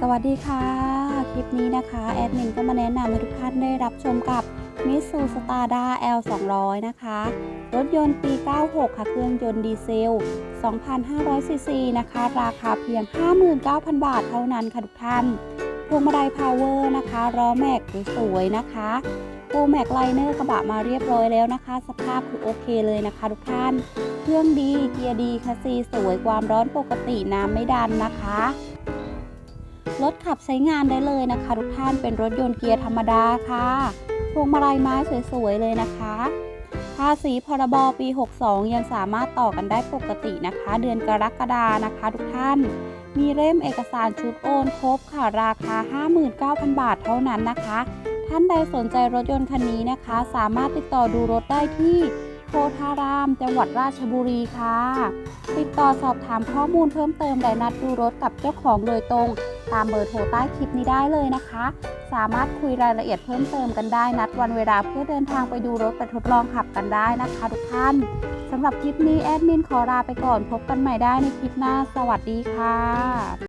สวัสดีค่ะ คลิปนี้นะคะ แอดมินก็มาแนะนำให้ทุกท่านได้รับชมกับ m i t s u s t a d a L 200นะคะ รถยนต์ปี 96 ค่ะ เครื่องยนต์ดีเซล 2,500 ซีซีนะคะ ราคาเพียง 59,000 บาทเท่านั้นค่ะทุกท่าน พวงมาลัยพาวเวอร์นะคะล้อแม็กสวยๆนะคะโปรแม็กไลเนอร์กระบะมาเรียบร้อยแล้วนะคะ สภาพคือโอเคเลยนะคะทุกท่าน เครื่องดี เกียร์ดีคัสซีสวยความร้อนปกติน้ำไม่ดันนะคะ รถขับใช้งานได้เลยนะคะ ทุกท่านเป็นรถยนต์เกียร์ธรรมดาค่ะพวงมาลัยไม้สวยๆเลยนะคะภาษีพรบปี 62 ยังสามารถต่อกันได้ปกตินะคะ เดือนกรกฎานะคะ ทุกท่าน มีเล่มเอกสารชุดโอนครบค่ะราคา 59,000 บาทเท่านั้นนะคะ ท่านใดสนใจรถยนต์คันนี้นะคะ สามารถติดต่อดูรถได้ที่ โพธาราม จังหวัดราชบุรีค่ะ ติดต่อสอบถามข้อมูลเพิ่มเติมและนัดดูรถกับเจ้าของโดยตรง ตามเบอร์โทรใต้คลิปนี้ได้เลยนะคะ สามารถคุยรายละเอียดเพิ่มเติมกันได้นัดวันเวลาเพื่อเดินทางไปดูรถไปทดลองขับกันได้นะคะทุกท่านสำหรับคลิปนี้แอดมินขอลาไปก่อนพบกันใหม่ได้ในคลิปหน้า สวัสดีค่ะ